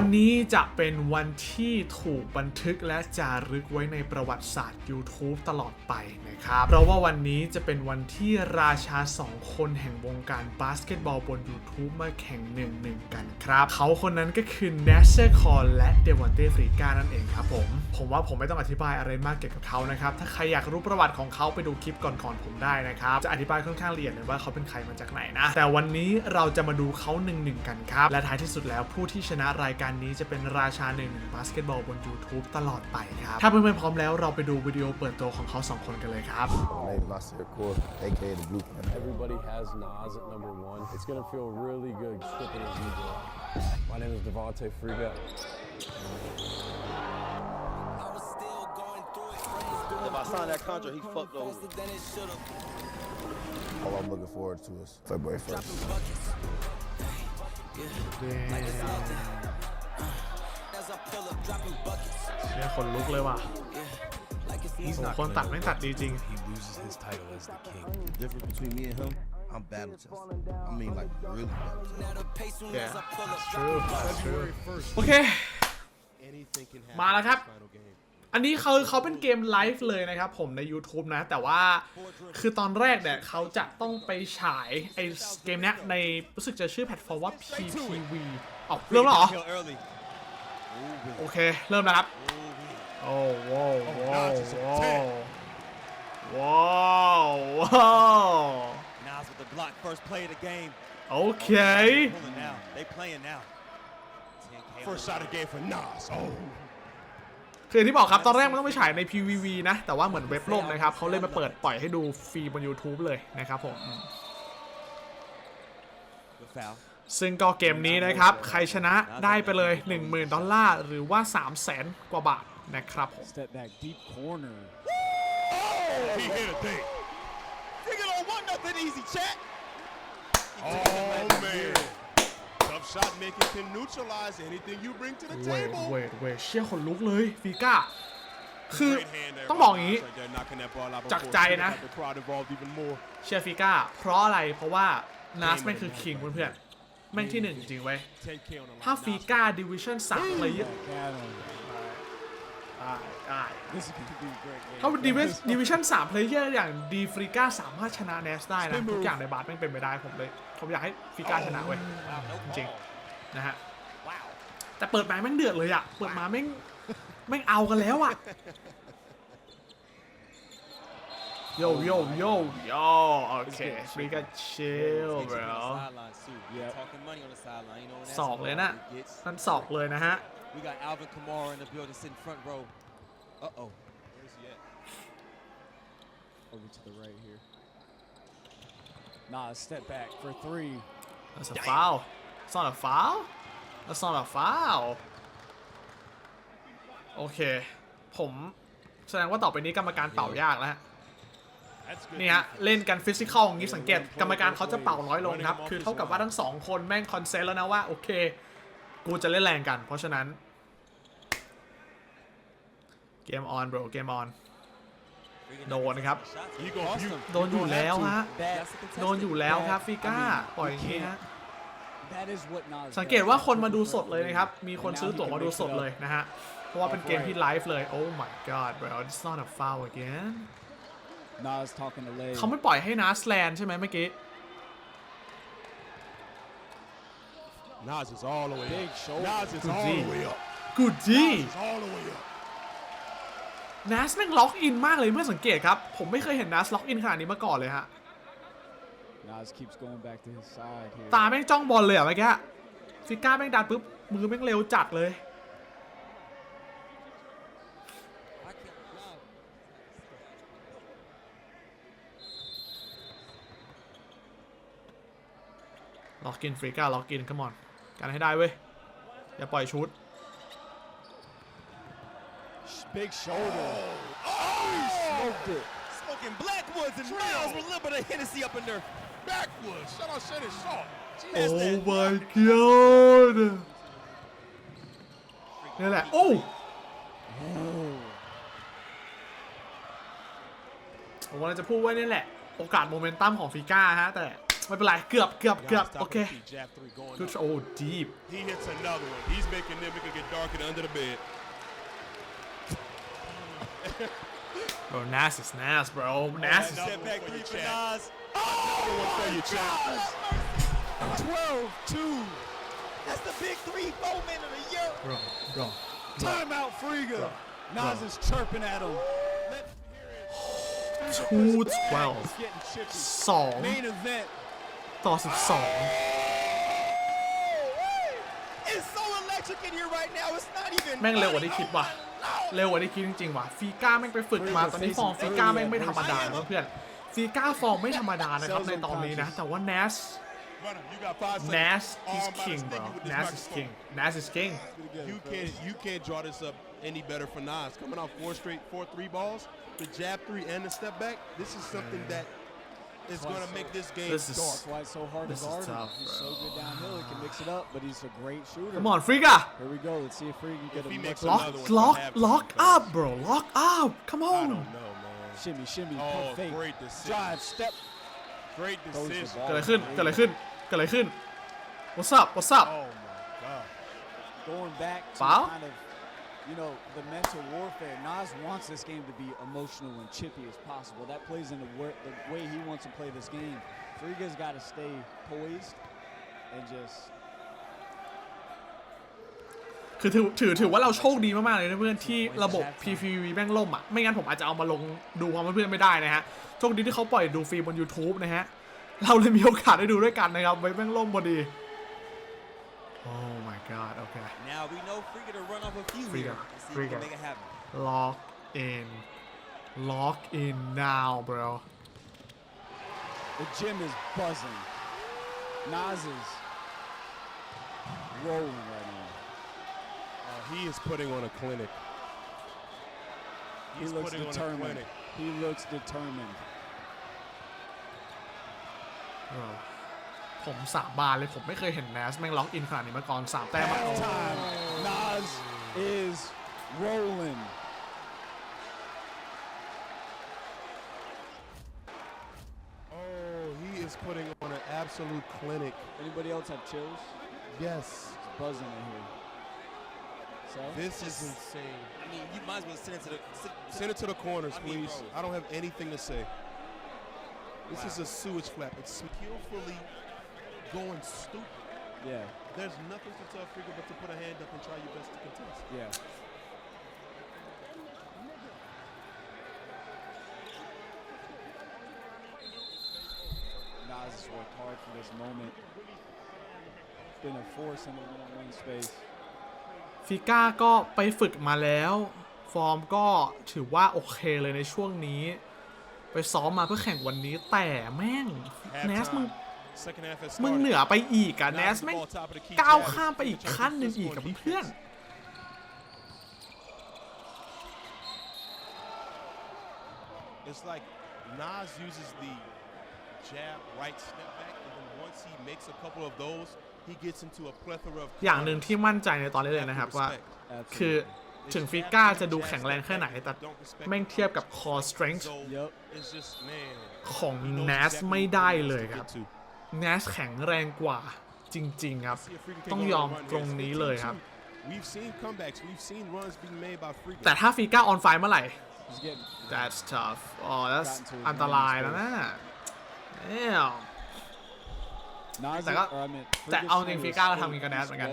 วันนี้จะเป็นวันที่ถูกบันทึกและจารึกไว้ในประวัติศาสตร์ YouTube ตลอดไปนะครับ เพราะว่าวันนี้จะเป็นวันที่ราชา 2 คนแห่งวงการบาสเกตบอลบน YouTube มาแข่งหนึ่งหนึ่งกันครับ เขาคนนั้นก็คือเนเชอร์คอนและเดว v นเต e f r i k านั่นเองครับผม ผมว่าผมไม่ต้องอธิบายอะไรมากเกี่ยวกับเขานะครับ ถ้าใครอยากรู้ประวัติของเขาไปดูคลิปก่อนๆผมได้นะครับ จะอธิบายค่อนข้างละเอียดเลยว่าเขาเป็นใครมาจากไหนนะแต่วันนี้เราจะมาดูเขาหนึ่งหนึ่งกันครับและท้ายที่สุดแล้วผู้ที่ชนะรายการการนี้จะเป็นราชาหนึ่งบาสเกตบอลบน YouTube ตลอดไปครับ ถ้าเพื่อนๆพร้อมแล้วเราไปดูวิดีโอเปิดตัวของเขา 2 คนกันเลยครับ name Nasir Kaur, aka the Blueprint. Everybody has Nas at number one. It's gonna feel really good stripping his ego. My name is Devontae Freega. If I signed that contract, he fucked over. All I'm looking forward to is February 1st. Damn. เนี่ยคนลุกเลยว่ะโอคนตัดไม่ตัดดีจริง I'm battle t e d I e n e e a battle t e s t e e a a t t e t t โอเค มาแล้วครับ อันนี้เขาเขาเป็นเกมไลฟ์เลยนะครับ ผมใน YouTube นะ แต่ว่าคือตอนแรกเนี่ยเขาจะต้องไปฉายไอเกมเนี้ยใน รู้สึกจะชื่อแพลตฟอร์มว่า p t v อ๋อเรื่องหรอโอเค เริ่มนะครับ โอ้ว้าวว้าวว้าวว้าวโอเคคือที่บอกครับ ตอนแรกมันต้องไปฉายใน PVV นะ แต่ว่าเหมือนเว็บล่มนะครับ เขาเลยมาเปิดปล่อยให้ดูฟรีบน YouTube เลย นะครับผมซึ่งก็เกมนี้นะครับใครชนะได้ไปเลย 10,000ดอลลาร์ หรือว่า 3 0 0แสนกว่าบาท นะครับผมเว้ยเว้ยเเชี่ยขนลุกเลยฟีก้า คือต้องบอกอย่างนี้จากใจนะ เชียร์ฟีก้า เพราะอะไร เพราะว่า นัสไม่คือคิงเพื่อนแม่งที่หนึ่งจริงไว้ถ้าฟีกาดิวิชั่นสามเลยถ้าดิวิชั่นสามเพลเยอร์อย่างดีฟริก้าสามารถชนะเนสได้นะ ทุกอย่างในบาสไม่เป็นไปได้ผมเลยผมอยากให้ฟริก้าชนะเว้ย จริงนะฮะ แต่เปิดมาแม่งเดือดเลยอ่ะ เปิดมาแม่งแม่งเอากันแล้วอ่ะ Yo, yo, yo, yo. Okay, w e got chill, bro. สอกเลยนะนั่นสอกเลยนะฮะ We got Alvin Kamara in the building, sitting front row. Uh oh. Where's he at? Over to the right here. Nah, step back for three. That's a Damn. foul. That's not a foul. That's not a foul. Okay. ผม แสดงว่าต่อไปนี้กรรมการเป่ายากแล้วนี่ฮะ เล่นกันฟิสิกอลอย่างนี้สังเกตกรรมการเขาจะเป่าน้อยลงครับคือเท่ากับว่าทั้งสองคนแม่งคอนเซ็ปต์แล้วนะว่าโอเคกูจะเล่นแรงกัน เพราะฉะนั้น เกมออนบร o เกมออนโดนครับโดนอยู่แล้วฮะโดนอยู่แล้วครับฟิก้าปล่อยอย่างนี้ฮะสังเกตว่าคนมาดูสดเลยนะครับ มีคนซื้อตั๋วมาดูสดเลยนะฮะเพราะว่าเป็นเกมที่ไลฟ์เลย Oh my god bro it's not a foul again Nas talking to Lay. เขาไม่ปล่อยให้นาสแลนใช่ไหมเมื่อกี้ Nas is all the way up. Nas is all the way up. กูจี Nas is all the way up. นัสแม่งล็อกอินมากเลยเมื่อสังเกตครับ ผมไม่เคยเห็นนัสล็อกอินขนาดนี้มาก่อนเลยฮะ Nas keeps going back to his side here. ตาแม่งจ้องบอลเลยอะเมื่อกี้ฟิก้าแม่งดันปุ๊บมือแม่งเร็วจัดเลยอกอินฟรีก้าล็อกอินขมอนกันให้ได้เว้ย อย่าปล่อยชุด Big shoulder. Oh, smoked it. Smoking blackwoods and rounds with a little bit of Hennessy up in there. Backwoods. Shout out Shannon Shaw. Oh my god. นี่แหละ โอ้ผมกำลังจะพูดว่านี่แหละ โอกาสโมเมนตัมของฟิก้าฮะแต่ไม่เป็นไรเกือบเกือบเกือบโอเค good oh deep he hits another one he's making them get dark and under the bed bro Nas is Nas bro oh, Nas is step back three for Nas another one for 12 2 that's the big three four of the year bro bro timeout Frigga Nas is chirping at him 212 2 12 2 12ต่อ12แม่งเร็วกว่าที่คิดว่ะ เร็วกว่าที่คิดจริงๆว่ะฟีก้าแม่งไปฝึกมาตอนนี้ฟองฟีก้าแม่งไม่ธรรมดาเพื่อนฟีก้าฟองไม่ธรรมดานะครับ ในตอนนี้นะ แต่ว่าเนส Nas is king, bro. Nas is king. Nas is king. You can't you can't draw this up any better for Nas. Coming off four straight, four three balls, the jab three and the step back. This is something that is going to make this game this is, dark. why it's so hard this to guard is tough, him. He's bro. so good downhill. He can mix it up, but he's a great shooter. Come on, Friga. Here we go. Let's see if Friga can get a lock, lock, lock up, bro. Lock up. Come on. I don't know, man. Shimmy, shimmy. Oh, fake. great decision. Drive, step. Great decision. เกิดอะไรขึ้นเกิดอะไรขึ้นเกิดอะไรขึ้น What's up? What's up? Oh my god. Going back to Foul? kind of you know, the mental warfare. Nas wants this game to be emotional and chippy as possible. That plays into the, the way he wants to play this game. Frigga's got to stay poised and just คือถือถือถือว่าเราโชคดีมากๆเลยนะเพื่อนที่ระบบ PPV แม่งล่มอ่ะไม่งั้นผมอาจจะเอามาลงดูความเพื่อนไม่ได้นะฮะ โชคดีที่เขาปล่อยดูฟรีบน YouTube นะฮะ เราเลยมีโอกาสได้ดูด้วยกันนะครับ ไว้แม่งล่มพอดีโอ God. Okay. Now we know Frigga to run off a few Frigga. here. See Frigga. If we can make it happen. Lock in. Lock in now, bro. The gym is buzzing. Nas is rolling right now. Uh, he is putting on a clinic. He's he looks determined. He looks determined. Oh. Time. Nas is rolling. Oh, he is putting on an absolute clinic Anybody else have chills? yes It's buzzing in here. So this is insane I mean, you might as well send it to the. Sit, send it to the corners I please I don't have anything to say this is a sewage flap it's skillfully going stupid. Yeah. There's nothing to tell Frigga but to put a hand up and try your best to contest. Yeah. Nas has worked hard for this moment. Been a force in the one-on-one space. ฟิก้าก็ไปฝึกมาแล้ว ฟอร์มก็ถือว่าโอเคเลยในช่วงนี้ไปซ้อมมาเพื่อแข่งวันนี้แต่แม่งเนสมึงมึงเหนือไปอีกอะเนสไม่ก้าวข้ามไปอีกขั้นหนึ่งอีกกับเพื่อน อย่างหนึ่งที่มั่นใจในตอนนี้เลยนะครับ ว่าคือถึงฟิก้าจะดูแข็งแรงแค่ไหนแต่แม่งเทียบกับคอสต s รนจ์ของเนสไม่ได้เลยครับเนสแข็งแรงกว่าจริง ๆครับ ต้องยอมตรงนี้เลยครับ แต่ถ้าฟีก้า ออนไฟเมื่อไหร่ that's tough อ๋อ that's อันตรายแล้วนะแต่ก็แต่เอาจริงฟีก้าก็ทำกินกันแนสเหมือนกัน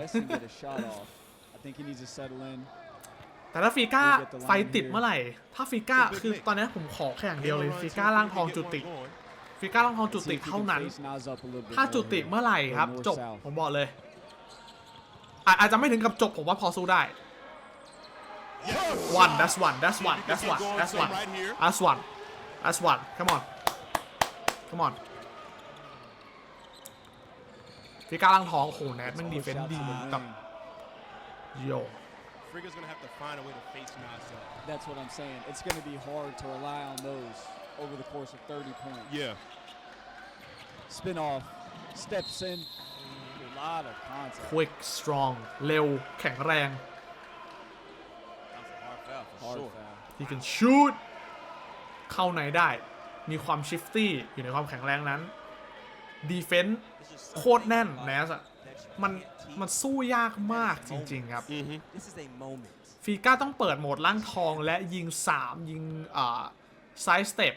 แต่ถ้าฟีก้าไฟติดเมื่อไหร่ ถ้าฟีก้าคือตอนนี้ผมขอแค่อย่างเดียวเลยฟีก้าล่างทองจุติฟิก้าต้องทำจุดติเท่านั้น ถ้าจุดติเมื่อไหร่ครับจบ ผมบอกเลย อาจจะไม่ถึงกับจบผมว่าพอสู้ได้ one that's one that's one that's one that's one that's one that's one come on come on ฟิก้าลังทองโอ้โหแนทมันดีเฟนดีเหมือนกับโย Frigga's gonna have to find a way to face Nas up. That's what I'm saying. It's gonna be hard to rely on those. over the course of 30 points. Yeah. Spinoff steps in. A lot of contact. Quick, strong, เร็ว แข็งแรง Hard foul. He can shoot เข้าในได้ มีความชิฟตี้อยู่ในความแข็งแรงนั้นดีเฟน s ์โคตรแน่นแนสอะมัน มันสู้ยากมากจริงๆครับ ฟีก้าต้องเปิดโหมดล่างทองและยิง 3 ยิง อ่าไซส์สเต็ป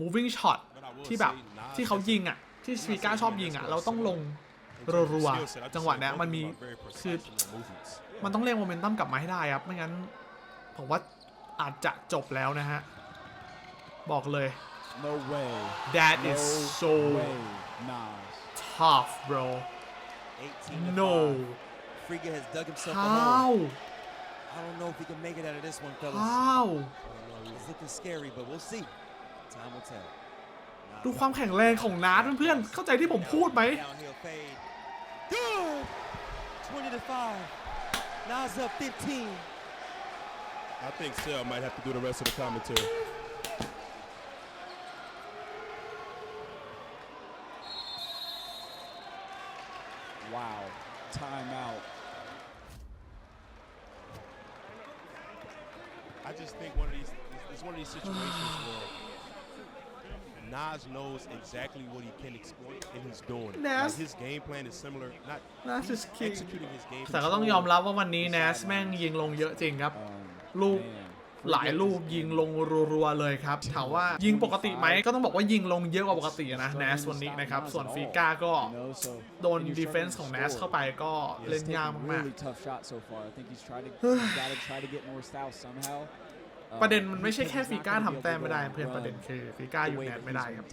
moving shot ที่แบบ ที่เขายิงอ่ะที่สปีก้าชอบยิงอ่ะเราต้องลงรัวๆ จังหวะนี้มันมีคือมันต้องเรียกโมเมนตัมกลับมาให้ได้ครับไม่งั้นผมว่าอาจจะจบแล้วนะฮะ บอกเลย no way that is so tough bro no i h s s o I don't know if he can make it out of this one fellas how it's looking scary but we'll see ดูความแข็งแรงของนาร์เพื่อนเข้าใจที่ผมพูดไหมว้าว timeout I just think one of these, it's one of these situations where Nas knows exactly what he can exploit and he's doing. Nas his game plan is similar. Not Nas is k i n executing his game. แต่ก็ต้องยอมรับว่าวันนี้ Nas แม่งยิงลงเยอะจริงครับ ลูก หลายลูกยิงลงรัวๆเลยครับ ถามว่า ยิงปกติไหมก็ต้องบอกว่ายิงลงเยอะกว่าปกตินะแนสวันนี้นะครับ ส่วนฟีก้าก็ โดนดีเฟนซ์ของแนสเข้าไปก็ เล่นยากมากประเด็นมันไม่ใช่แค่ฟีก้าทำแต้มไม่ได้ เพื่อนประเด็นคือฟีก้าอยู่แนทไม่ได้ครับ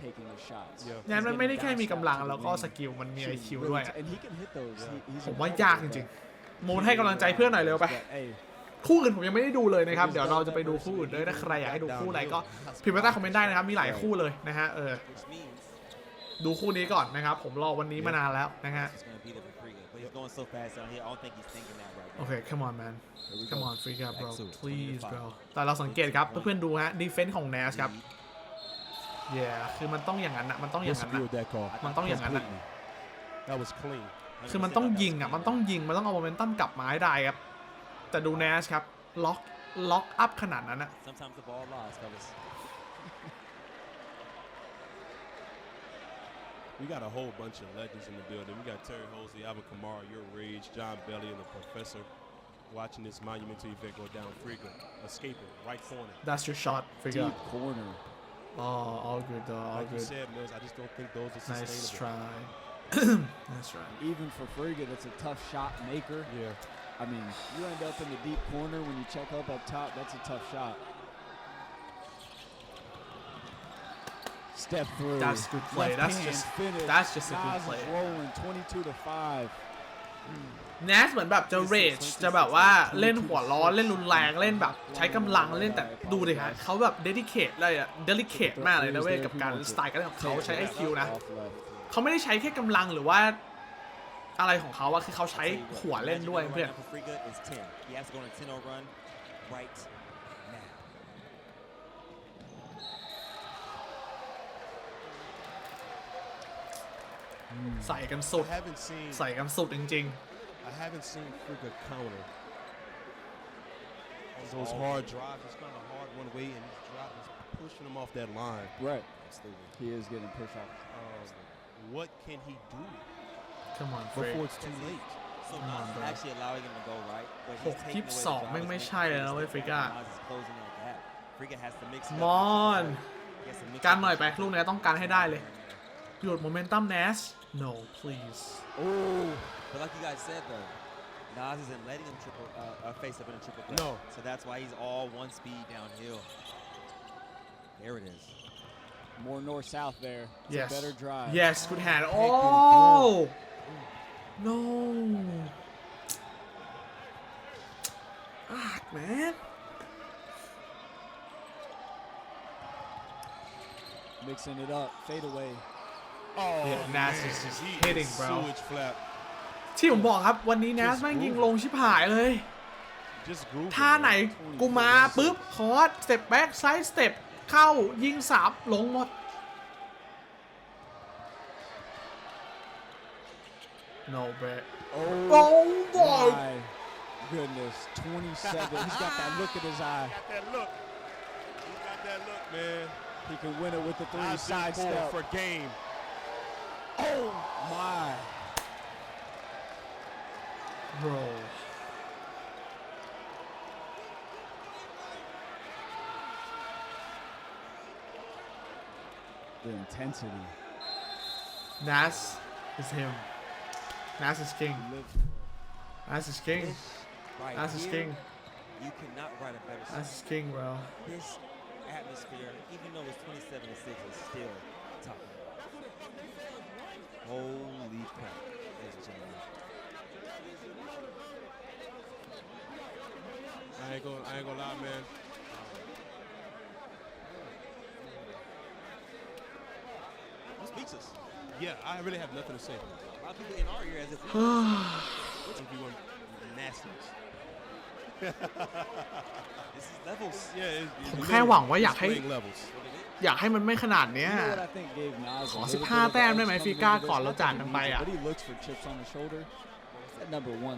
แนมันไม่ได้แค่มีกำลังแล้วก็สกิลมันมีไอคิวด้วยผมว่ายากจริงๆมูนให้กำลังใจเพื่อนหน่อยเร็วไปคู่อื่นผมยังไม่ได้ดูเลยนะครับ เดี๋ยวเราจะไปดูคู่อื่นด้วย้าใครอยากให้ดูคู่ไหนก็พิมพ์มาใต้คอมเมนต์ได้นะครับ มีหลายคู่เลยนะฮะเออดูคู่นี้ก่อนนะครับ ผมรอวันนี้มานานแล้วนะฮะ going so fast down here. I don't think he's thinking that right now. Okay, come on, man. Come on, freak out, bro. Please, bro. แต่เราสังเกตครับ เพื่อนๆดูฮะดีเฟนส์ของเนสครับ Yeah คือมันต้องอย่างนั้นนะมันต้องอย่างนั้นนะมันต้องอย่างนั้นนะ That was clean. คือมันต้องยิงอ่ะ มันต้องยิง มันต้องเอาโมเมนตัมกลับมาให้ได้ครับ แต่ดูเนสครับล็อกล็อกอัพขนาดนั้นอะ We got a whole bunch of legends in the building. We got Terry Hosey, Alvin Kamara, Your Rage, John Belly, and the Professor watching this monumental event go down. Frigga escaping right corner. That's your shot, Frigga. Deep corner. Oh, all good, though. All like good. you said, Mills, I just don't think those are Nice try. That's right. Even for Frigga, that's a tough shot maker. Yeah. I mean, you end up in the deep corner when you check up up top. That's a tough shot. step through. That's a good play. t h a t s just finish. that's just a good play. Rolling 22 to 5. เนสเหมือนแบบจะเรจจะแบบว่าเล่นหัวร้อนเล่นรุนแรงเล่นแบบ ใช้กำลังเล่นแต่ดูดิฮะเขาแบบเดดิเคทเลยอะเดลิเคทมากเลยนะเว้ยกับการสไตล์การเล่นของเขาใช้ไอคิวนะเขาไม่ได้ใช้แค่กำลังหรือว่าอะไรของเขาอะคือเขาใช้หัวเล่นด้วยเพื่อนใส่กันสุดใส่กันสุดจริงๆ I haven't seen Fuka counter those hard drives it's kind of hard one way and he's driving he's pushing him off that line right he is getting pushed off um, what can he do come on before it's too late so Nas is actually allowing him to go right but he's taking away the drive ไม่ไม่ใช่แล้วเว้ยฟริก้า Freaking has to mix. Come on. กันหน่อยไปลูกนี้ต้องการให้ได้เลย your momentum, Nas. No, please. Oh, but like you guys said though, Nas isn't letting him triple uh, uh, face up in a triple threat. No. So that's why he's all one speed downhill. There it is. More north south there. It's yes. better drive. Yes, good hand. Oh! No. Ah, man. Mixing it up. Fade away. Oh, Nas is just hitting, bro. ที่ผมบอกครับวันนี้แนสแม่งยิงลงชิบหายเลยท่าไหนกูมาปุ๊บคอร์สสเต็ปแบ็กไซด์สเต็ปเข้ายิงสามลงหมด no bet oh, oh my goodness 27 he's got that look in his eye got that look he got that look man he can win it with the three side step for game Oh my. Bro. The intensity. Nas is him. Nas is king. Nas is king. right Nas is king. You cannot write a better song. Nas is king, bro. This atmosphere, even though it's 27 to 6, is still top Holy crap, I ain't gonna, I ain't gonna lie, man. This beats us. Yeah, I really have nothing to say. A lot of people in our ear as if nastiness. ผมแค่หวังว่าอยากให้ อยากให้มันไม่ขนาดเนี้ยขอ 15 แต้มได้ไหมฟีก้าก่อนเราจานกันไปอ่ะ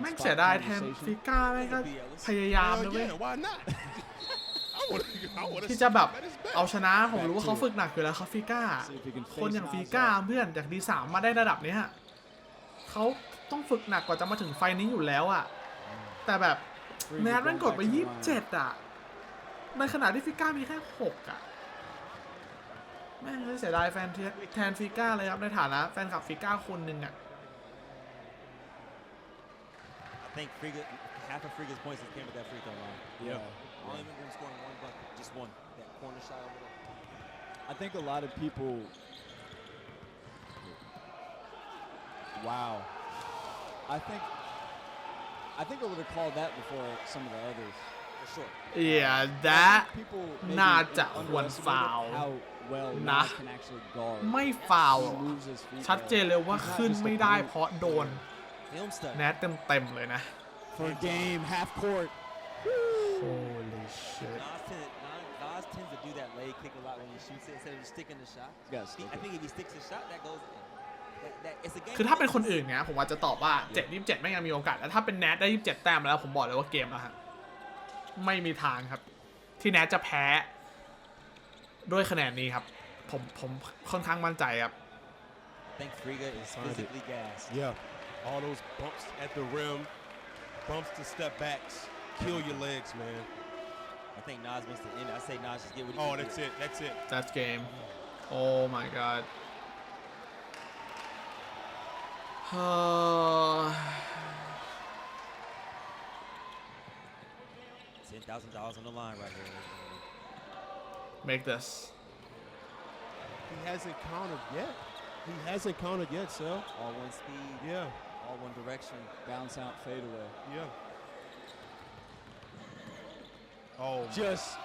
แม่งเสียดายแทนฟีก้าแม่งก็พยายามนะเว้ยที่จะแบบเอาชนะผมรู้ว่าเขาฝึกหนักอยู่แล้วเขาฟีก้าคนอย่างฟีก้าเพื่อนจากดีสามมาได้ระดับเนี้ยเขาต้องฝึกหนักกว่าจะมาถึงไฟนี้อยู่แล้วอ่ะ แต่แบบแมทมันกดไปยี่สิบเจ็ดอ่ะในขณะที่ฟิก้ามีแค่หกอ่ะ แม่งเสียดายแฟนแทนฟิก้าเลยครับในฐานะแฟนคลับฟิก้าคนหนึ่งอ่ะ I think Friga, half of Friga's points came at that free throw line. Yeah. yeah. Only yeah. scoring one bucket, just one. That corner shot over there. I think a lot of people. Wow. I think I think I would have called that before some of the others, for sure. Yeah, that people not that one foul. How well nah. can actually guard. ไม่ฟาวล์ชัดเจนเลยว่าขึ้นไม่ได้เพราะโดนแนทเต็มๆเลยนะ For game half court. Holy shit. Nas tends to do that leg kick a lot when he shoots it instead of just sticking the shot. I think if he sticks the shot, that goes in. คือถ้าเป็นคนอื่นเนี่ยผมอาจจะตอบว่าเจ็ดยี่สิบเจ็ดไม่ยังมีโอกาสแล้วถ้าเป็นแนทได้ยี่สิบเจ็ดแต้มแล้วผมบอกเลยว่าเกมแล้วฮะ ไม่มีทางครับที่แนทจะแพ้ ด้วยคะแนนนี้ครับ ผมผมค่อนข้างมั่นใจครับ think Krieger is physically gassed. Yeah. All those bumps at the rim, bumps to step backs, kill your legs, man. I think Nas wants to end. I say Nas just get what he Oh, that's it. That's it. That's game. Oh my God. Ten thousand dollars on the line right here. Make this. He hasn't counted yet. He hasn't counted yet, so. All one speed. Yeah. All one direction. Bounce out Fade away. Yeah. Oh. Just.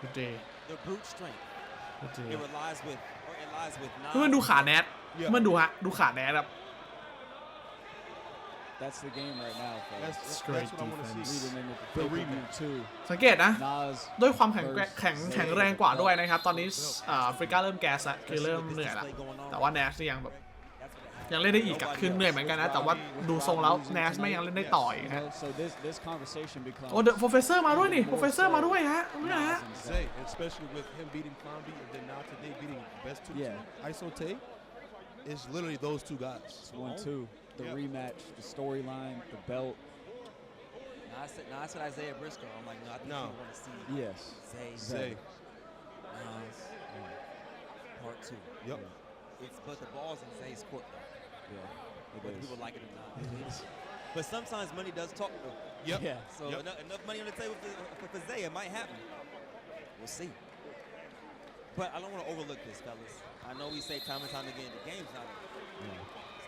Good day. The brute strength. Good day. It relies with เพืมันดูขาแนทเพนดูฮะ ดูขาแนท ครับ That's the game right now. That's, great defense. สังเกตนะ ด้วยความแข็งแข็งแข็งแรงกว่าด้วยนะครับ ตอนนี้อ่าฟริก้าเริ่มแก๊สละคือเริ่มเหนื่อยละแต่ว่าแนทยังแบบยังเล่นได้อีกกับขึ้นเหนื่อยเหมือนกันนะแต่ว่าดูทรงแล้วเนสไม่ยังเล่นได้ต่อยฮะโอ้เดอะโปรเฟสเซอร์มาด้วยนี่โปรเฟสเซอร์มาด้วยฮะนี่ฮะ oh, is literally those two guys. one two the yeah. rematch the storyline the belt. Now I said, now I said Isaiah Briscoe. I'm like, no, I think no. you want to see yes. Zay. Zay. Nas. Yeah. Part two. Yep. Yeah. It's but the balls in Zay's court though. Yeah, Whether people like it or not. It is. But sometimes money does talk. Yep. Yeah. So yep. Enough, enough, money on the table for, for for z a y It might happen. We'll see. But I don't want to overlook this, fellas. I know we say time and time again, the game's not over. Yeah.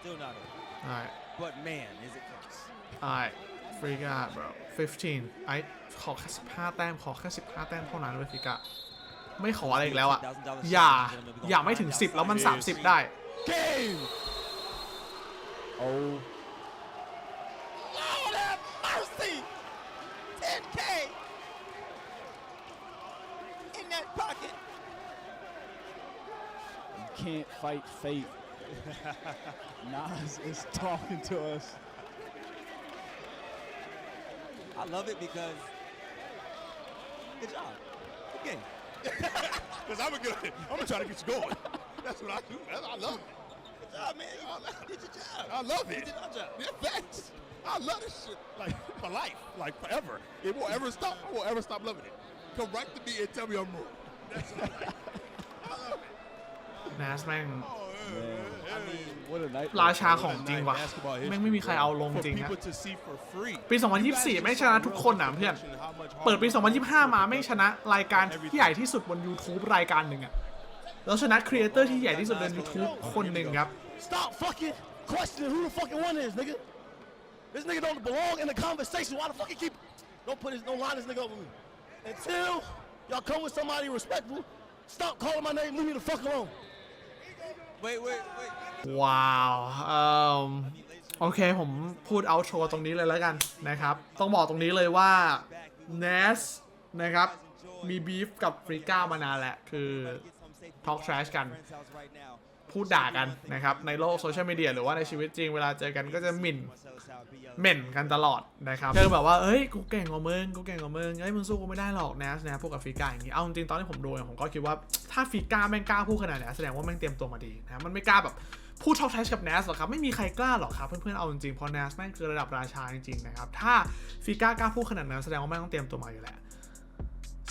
Still not over. All right. But man, is it close. All right. ฟริกาบ u t bro. 15. I ขอแค่15แต้ม ขอแค่15แต้มเท่านั้นเลยฟริกาไม่ขออะไรอีกแล้วอ่ะ อย่า อย่าไม่ถึง 10แล้วมัน 30 ได้ g a m Oh. Lord have mercy! 10K in that pocket. You can't fight fate. Nas is talking to us. I love it because good job. Good game. Because I'm a good, I'm gonna try to get you going. That's what I do. I love it. Good job, man. You all out. Did your job. I love it. You did our job. Yeah, thanks. I love this shit. Like for life. Like forever. It won't ever stop. I won't ever stop loving it. Come right to me and tell me I'm wrong. That's all I like. I love it. แมสแม่ง h a t a night. ราชาของจริงวะแม่งไม่มีใครเอาลงจริงนะปี 2024 ไม่งชนะทุกคนนะเพื่อน เปิดปี 2025 มาไม่งชนะรายการที่ใหญ่ที่สุดบน YouTube รายการหนึ่งอะแล้วชนะครีเอเตอร์ที่ใหญ่ที่สุดใน YouTube คนหนึ่งครับ Stop fucking questioning who the fucking one is, nigga. This nigga don't belong in the conversation. Why the fuck you keep? Don't put his, don't line this nigga up with me. Until y'all come with somebody respectful, stop calling my name. Leave me the fuck alone. Wait, wait, wait. ว้าวเอ่อโอเค ผมพูดเอาโชว์ตรงนี้เลยแล้วกัน นะครับ ต้องบอกตรงนี้เลยว่า n e s นะครับ มีบีฟกับฟริก้ามานานแหละคือ talk trash กันพูดด่ากันนะครับในโลกโซเชียลมีเดียหรือว่าในชีวิตจริงเวลาเจอกันก็จะหมิ่นเหม็นกันตลอดนะครับเจอแบบว่า เอ้ยกูเก่งกว่ามึงกูเก่งกว่ามึงเอ้ยมึงสู้กูไม่ได้หรอกนะนะพวกกับฟิก้าอย่างนี้ เอาจริงตอนที่ผมดูผมก็คิดว่าถ้าฟิก้าแม่งกล้าพูดขนาดนี้แสดงว่าแม่งเตรียมตัวมาดีนะมันไม่กล้าแบบพูดท็อกแทชกับเนสหรอครับไม่มีใครกล้าหรอกครับเพื่อนๆเอาจริงๆพอเนสแม่งคือระดับราชาจริงๆนะครับถ้ากล้ากล้าพูดขนาดนั้นแสดงว่าแม่งต้องเตรียมตัวมาอยู่แล้ว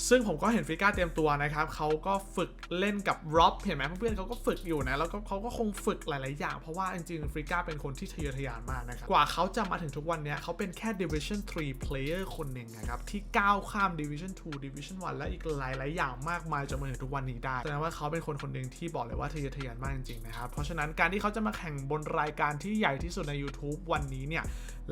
ซึ่งผมก็เห็นฟิก้าเตรียมตัวนะครับเขาก็ฝึกเล่นกับร็อบเห็นไหมเพื่อนๆเขาก็ฝึกอยู่นะ แล้วก็เขาก็คงฝึกหลายๆอย่างเพราะว่าจริงๆฟิก้าเป็นคนที่ทะเยอทะยานมากนะครับกว่าเขาจะมาถึงทุกวันนี้เขาเป็นแค่ Division 3 Player คนหนึ่งนะครับที่ก้าวข้าม Division 2 Division 1และอีกหลายๆอย่างมากมายจนมาถึงทุกวันนี้ได้แสดงว่าเขาเป็นคนคนหนึ่งที่บอกเลยว่าทะเยอทะยานมากจริงๆนะครับเพราะฉะนั้นการที่เขาจะมาแข่งบนรายการที่ใหญ่ที่สุดใน YouTube วันนี้เนี่ย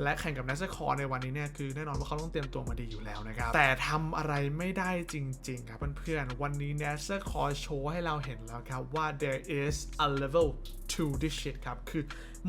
และแข่งกับนัสคอในวันนี้เนี่ยคือแน่นอนว่าเขาต้องเตรียมตัวมาดีอยู่แล้วนะครับ แต่ทำอะไรไม่ได้จริง ๆ ครับเพื่อนๆวันนี้นัสคอโชว์ให้เราเห็นแล้วครับว่า there is a level to this shit ครับคือ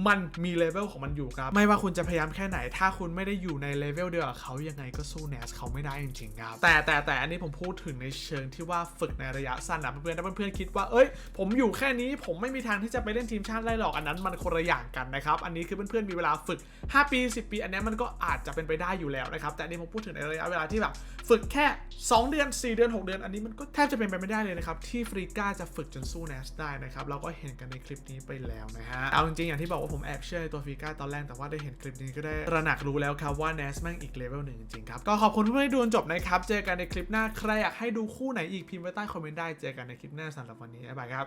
มันมีเลเวลของมันอยู่ครับ ไม่ว่าคุณจะพยายามแค่ไหน ถ้าคุณไม่ได้อยู่ในเลเวลเดียวกับเขายังไงก็สู้เนสเขาไม่ได้จริงๆครับแต่แต่แต่อันนี้ผมพูดถึงในเชิงที่ว่าฝึกในระยะสั้นนะเพื่อนๆถ้าเพื่อนๆคิดว่าเอ้ยผมอยู่แค่นี้ผมไม่มีทางที่จะไปเล่นทีมชาติได้หรอกอันนั้นมันคนละอย่างกันนะครับอันนี้คือเพื่อนๆมีเวลาฝึก5ปี10ปี อันนี้มันก็อาจจะเป็นไปได้อยู่แล้วนะครับแต่อันนี้ผมพูดถึงในระยะเวลาที่แบบฝึกแค่ 2 เดือน 4 เดือน6เดือนอันนี้มันก็แทบจะเป็นไปไม่ได้เลยนะครับที่ฟรีก้าจะฝึกจนสู้แนสได้นะครับเราก็เห็นกันในคลิปนี้ไปแล้วนะฮะเอาจริง ๆ อย่างที่บอกผมแอบเชื่อตัวฟีก้าตอนแรกแต่ว่าได้เห็นคลิปนี้ก็ได้ระหนักรู้แล้วครับว่าเนสแม่งอีกเลเวลหนึ่งจริงๆ ครับ ก็ขอบคุณทุกท่านที่ดูจบนะครับ เจอกันในคลิปหน้าใครอยากให้ดูคู่ไหนอีกพิมพ์ไว้ใต้คอมเมนต์ได้เจอกันในคลิปหน้าสำหรับวันนี้บ๊ายบายครับ